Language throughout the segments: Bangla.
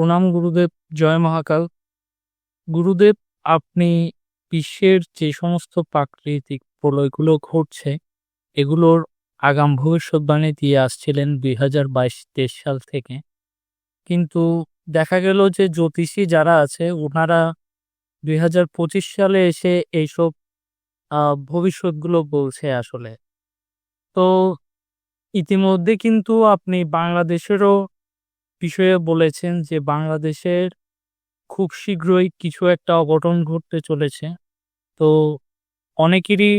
প্রণাম গুরুদেব, জয় মহাকাল। গুরুদেব, আপনি বিশ্বের যে সমস্ত প্রাকৃতিক প্রলয়গুলো ঘটছে, এগুলোর আগাম ভবিষ্যৎবাণী দিয়ে আসছিলেন দুই হাজার বাইশ তেইশ সাল থেকে। কিন্তু দেখা গেল যে জ্যোতিষী যারা আছে, ওনারা দুই হাজার পঁচিশ সালে এসে এইসব ভবিষ্যৎগুলো বলছে আসলে। তো ইতিমধ্যে কিন্তু আপনি বাংলাদেশেরও বিষয়ে বলেছেন যে, বাংলাদেশের খুব শীঘ্রই কিছু একটা অঘটন ঘটতে চলেছে। তো অনেকেরই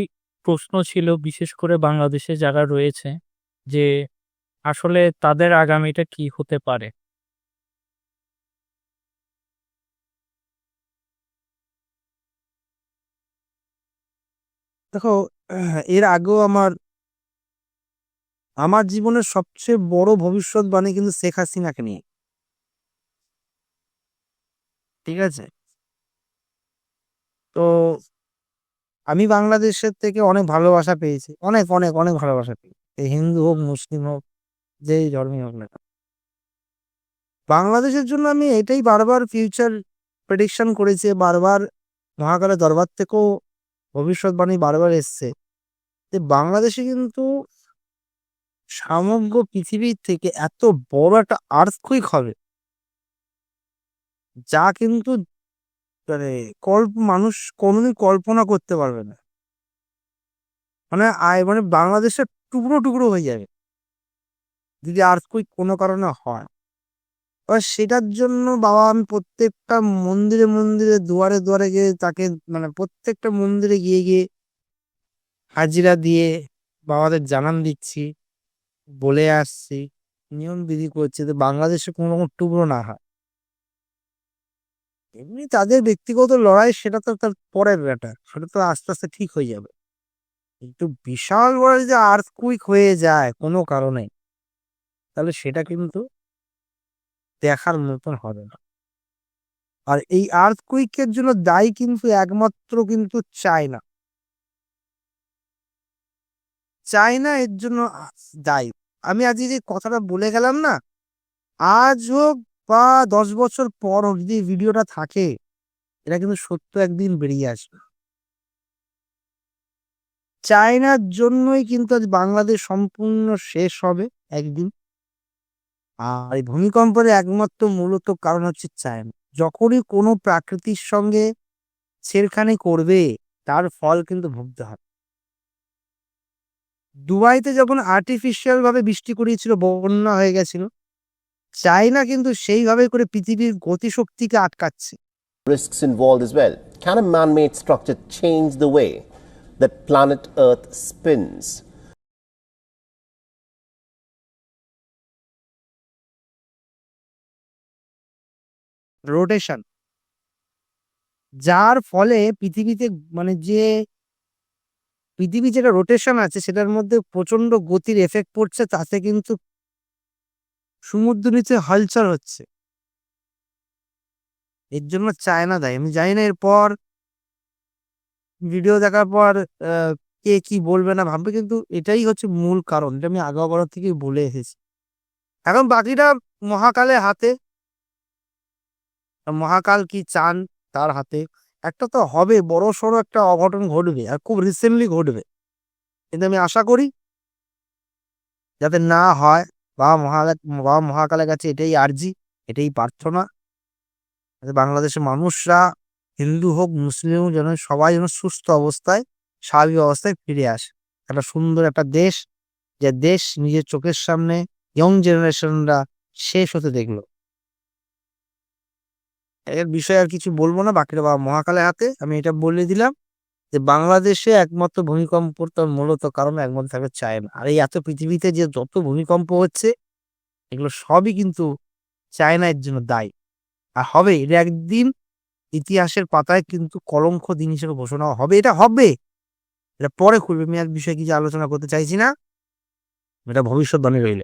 প্রশ্ন ছিল, বিশেষ করে বাংলাদেশে যারা রয়েছে, যে আসলে তাদের আগামীটা কি হতে পারে? দেখো, এর আগেও আমার আমার জীবনের সবচেয়ে বড় ভবিষ্যৎবাণী কিন্তু শেখ হাসিনাকে নিয়ে। ঠিক আছে? তো আমি বাংলাদেশের থেকে অনেক ভালোবাসা পেয়েছি। অনেক অনেক অনেক ভালোবাসা পেয়েছি। হিন্দু হোক, মুসলিম হোক যেই ধর্মই হোক না বাংলাদেশের জন্য আমি এটাই বারবার ফিউচার প্রেডিকশন করেছি, বারবার মহাকালের দরবার থেকেও ভবিষ্যৎবাণী বারবার এসছে। যে বাংলাদেশে কিন্তু সমগ্র পৃথিবীর থেকে এত বড় একটা আর্থকুইক হবে। যা কিন্তু মানে কল্প, মানুষ কোনোদিন কল্পনা করতে পারবে না। মানে আয় মানে বাংলাদেশের টুকরো টুকরো হয়ে যাবে। যদি আর্থকুইক কোনো কারণে হয়। এবার সেটার জন্য বাবা আমি প্রত্যেকটা মন্দিরে মন্দিরে, দুয়ারে দুয়ারে গিয়ে তাকে মানে প্রত্যেকটা মন্দিরে গিয়ে গিয়ে হাজিরা দিয়ে বাবাদের জানান দিচ্ছি। বলে আসছি, নিয়ম বিধি করছি যে বাংলাদেশে কোনো রকম টুকরো না হয়। এমনি তাদের ব্যক্তিগত লড়াই সেটা তো তার পরের ব্যাপার, সেটা তো আস্তে আস্তে ঠিক হয়ে যাবে। কিন্তু বিশাল বড় যে আর্থকুইক হয়ে যায় কোনো কারণে, তাহলে সেটা কিন্তু দেখার মতন হবে না। আর এই আর্থকুইকের জন্য দায়ী কিন্তু একমাত্র কিন্তু চায়না। চায়না এর জন্য দায়ী। আমি আজকে যে কথাটা বলে গেলাম না, আজ হোক বা দশ বছর পর হোক, যদি ভিডিওটা থাকে, এটা কিন্তু সত্য একদিন বেরিয়ে আসবে। চায়নার জন্যই কিন্তু আজ বাংলাদেশ সম্পূর্ণ শেষ হবে একদিন। আর এই ভূমিকম্পের একমাত্র মূলত কারণ হচ্ছে চায়না। যখনই কোনো প্রাকৃতির সঙ্গে ছেড়খানি করবে, তার ফল কিন্তু ভুগতে হবে। দুবাইতে যখন আর্টিফিশিয়াল ভাবে বৃষ্টি করিয়েছিল বন্যা হয়ে গেছিল চায়না কিন্তু সেইভাবে করে পৃথিবীর গতিশক্তিকে আটকাচ্ছে risks involved as well. Can a man made structure change the way that planet Earth spins? Rotation যার ফলে পৃথিবীতে মানে যে পৃথিবী যেটা রোটেশন আছে, সেটার মধ্যে প্রচণ্ড গতির এফেক্ট পড়ছে, তাতে কিন্তু সমুদ্র নিচে হলচল হচ্ছে। এর জন্য চায়না দেয়। আমি জানি না, এরপর ভিডিও দেখার পর কে কি বলবে না ভাববে, কিন্তু এটাই হচ্ছে মূল কারণ, এটা আমি আগের থেকেই বলে এসেছি। এখন বাকিটা মহাকালের হাতে। মহাকাল কি চান তার হাতে? একটা তো হবে বড় সড়ো একটা অঘটন ঘটবে আর খুব রিসেন্টলি ঘটবে। কিন্তু আমি আশা করি যাতে না হয়, বাবা মহা বাবা মহাকালের কাছে এটাই আর্জি, এটাই প্রার্থনা। বাংলাদেশের মানুষরা, হিন্দু হোক, মুসলিম হোক, যেন সবাই যেন সুস্থ অবস্থায়, স্বাভাবিক অবস্থায় ফিরে আসে। একটা সুন্দর একটা দেশ, যে দেশ নিজের চোখের সামনে ইয়ং জেনারেশনরা শেষ হতে দেখল। এর বিষয়ে আর কিছু বলব না। বাকিটা বাবা মহাকালের হাতে আমি এটা বলে দিলাম যে, বাংলাদেশে একমাত্র ভূমিকম্প তার মূলত কারণ একমাত্র থাকে চায়না। আর এই এত পৃথিবীতে যে যত ভূমিকম্প হচ্ছে, এগুলো সবই কিন্তু চায়নার জন্য দায়ী। আর হবে, এটা একদিন ইতিহাসের পাতায় কিন্তু কলঙ্ক দিন হিসেবে ঘোষণা হবে। এটা হবে, এটা পরে খুলবে। আমি আর বিষয়ে কিছু আলোচনা করতে চাইছি না। এটা ভবিষ্যৎবাণী রইলে।